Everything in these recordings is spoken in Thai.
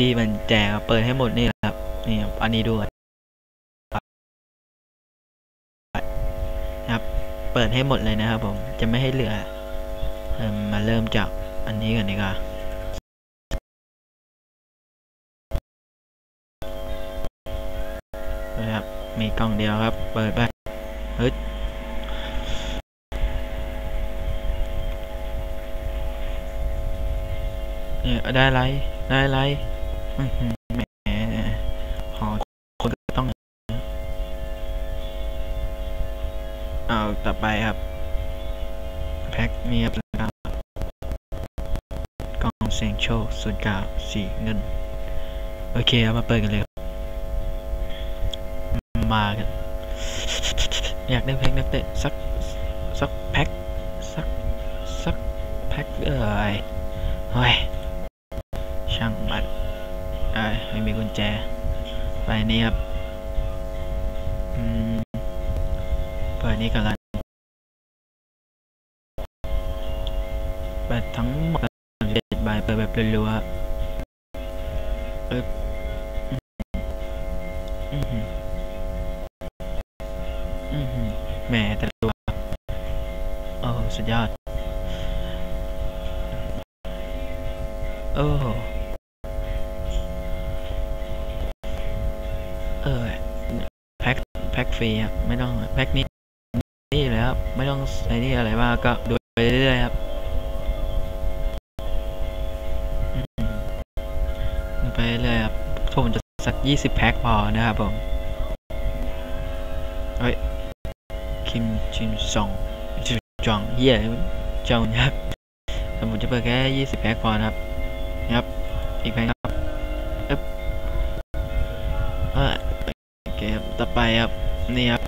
ที่มันแจกเปิดให้หมดนี่แหละครับนี่อันนี้ด้วยครับ เปิดให้หมดเลยนะครับผมจะไม่ให้เหลือมมาเริ่มจากอันนี้กันดีกว่านะครับมีกล่องเดียวครับ เปิดไปเฮ้ยเนี่ยได้อะไร ได้อะไร แหมหอคนก็ต้อง เอาต่อไปครับ แพ็คมีครับแล้วก็กล่องเสียงโชคศูนกาสีเงิน โอเคครับมาเปิดกันเลยครับมากัน อยากได้แพ็คนักเตะสัก สักแพ็คสัก สักแพ็คเอ้ยเฮ้ย ญแจไปนี่ครับอืมเนี่กันละเปิดทั้งหมดเจ็ดใบเปิดแบบรัวๆเอออือหืออือหือแหมแต่ละตัวโอ้สุดยอด โอ้เอ ฟรีครับไม่ต้องแพ็คนี้นี่เลยครับไม่ต้องไอ้นี่อะไรมากก็ดูไปเรื่อยๆครับไปเรื่อยๆครับผมจะสักยี่สิบแพ็คพอนะครับผมเฮ้ยคิมจินซองจิจองเฮียจองนะครับแต่ผมจะเปิดแค่ยี่สิบแพ็คพอนะครับนะครับอีกแพ็คครับเอ๊บเออโอเคครับต่อไปครับ นี่ครับ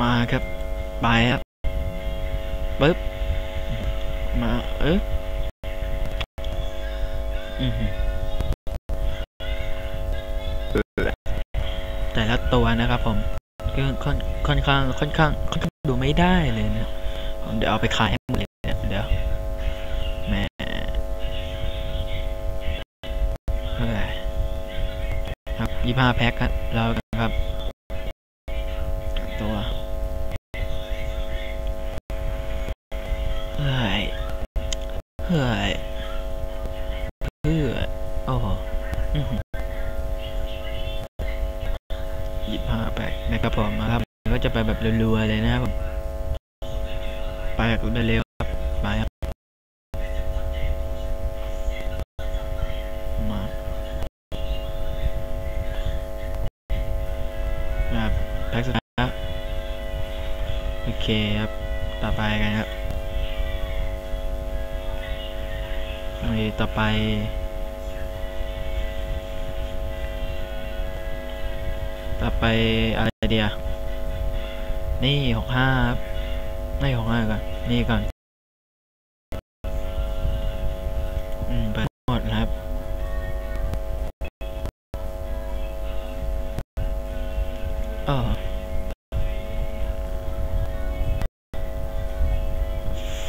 มาครับ ไปครับปึ๊บ มาเอ๊ะอือหือแต่ละตัวนะครับผมก็ค่อนค่อนข้างค่อนข้างค่อนข้างดูไม่ได้เลยนะผมเดี๋ยวเอาไปขายให้หมดเลยเดี๋ยวแหมเฮ้ยครับยี่ห้าแพ็คครับแล้ว ครับตัวเฮ้ยเฮ้ยเพื่อโอ้โหอื้ยี่ห้าแปดนะครับผมมาครับก็จะไปแบบรัวๆเลยนะครับผมไปแบบเร็วๆครับไปครับ ครับแพ็คสุดท้ายครับโอเคครับต่อไปกันครับมีต่อไปต่อไปอะไรเดียนี่หกห้าครับ ไม่หกห้าก่อน นี่ก่อน เออ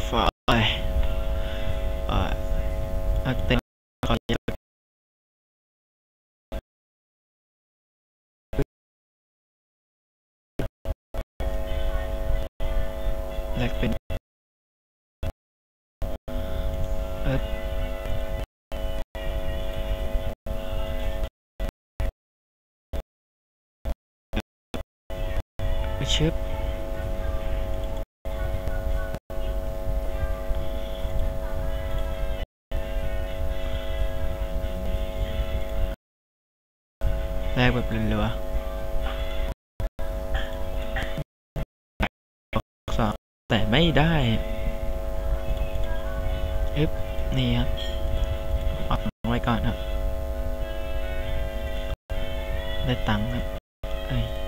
ฝาเอ้ยเชึบแรกแบบเรือสองแต่ไม่ได้อึ๊บนี่ครับวางไว้ก่อนครับ ได้ตังค์ครับเอ้ย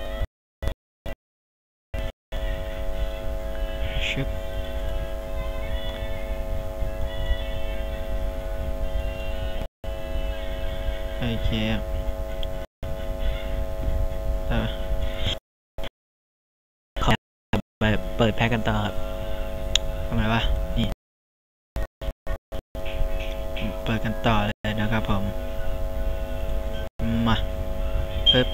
เปิดแพ็กกันต่อครับทำไมวะนี่ เปิดกันต่อเลยนะครับผม มาปึ๊บ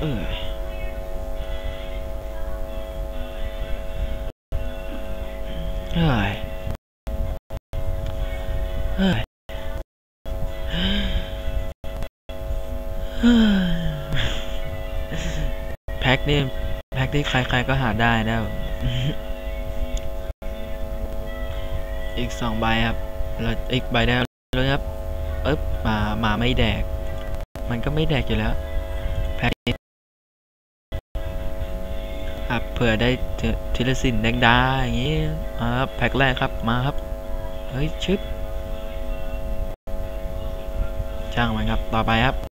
เออเฮ้ยเฮ้ย แพ็คนี่แพ็คที่ใครๆก็หาได้นะอีกสองใบครับแล้วอีกใบได้แล้วครับเอ๊บมาหมาไม่แดก มันก็ไม่แดกอยู่แล้ว แพ็คนี้ครับเผื่อได้ททีละสินแดงดาอย่างงี้มาครับแพ็คแรกครับมาครับ เฮ้ยชึบช่างมันครับ ต่อไปครับ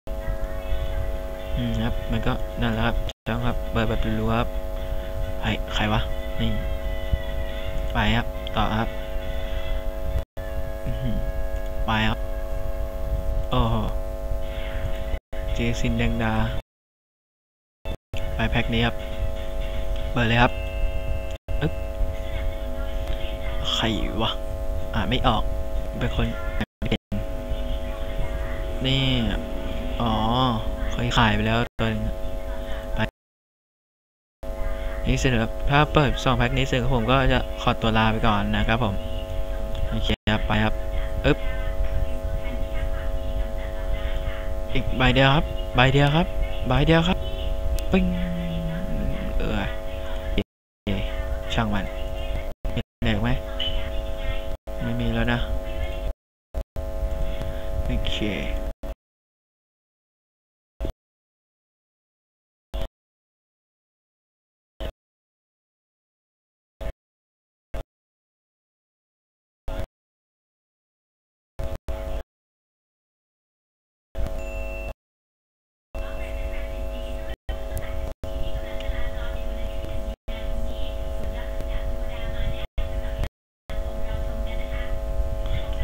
อืมครับมันก็นั่นแหละครับช่างครับเปิดแบบรัวครับใครใครวะนี่ไปครับต่อครับไปครับโอ้โหเจซินแดงดา ไปแพ็คนี้ครับ เปิดเลยครับอึ๊บใครวะอ่าไม่ออกเป็นคนเป็นนี่ อ๋อ เคยขายไปแล้วตัวหนึงไปนี่เสร็จแล้วถ้าเปิดสองแพ็คนี้เสร็จผมก็จะขอตัวลาไปก่อนนะครับผม โอเคครับไปครับอึ๊บอีกใบเดียวครับ ใบเดียวครับ ใบเดียวครับ ปิ้ง เออเคช่างมันมีไหนอีกไหม ไม่มีแล้วนะ โอเค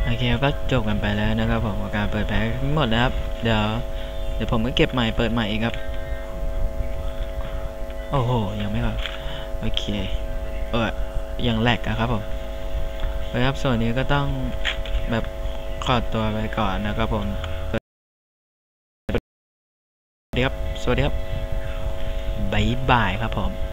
โอเคก็จบกันไปแล้วนะครับผมกับการเปิดแพ็คทั้งหมดนะครับ เดี๋ยวเดี๋ยวผมก็เก็บใหม่เปิดใหม่อีกครับ โอ้โห ยังไม่พอโอเค เออยังแหลกอะครับผมไปครับส่วนนี้ก็ต้องแบบขอตัวไปก่อนนะครับผมสวัสดีครับ สวัสดีครับบ๊ายบายครับผม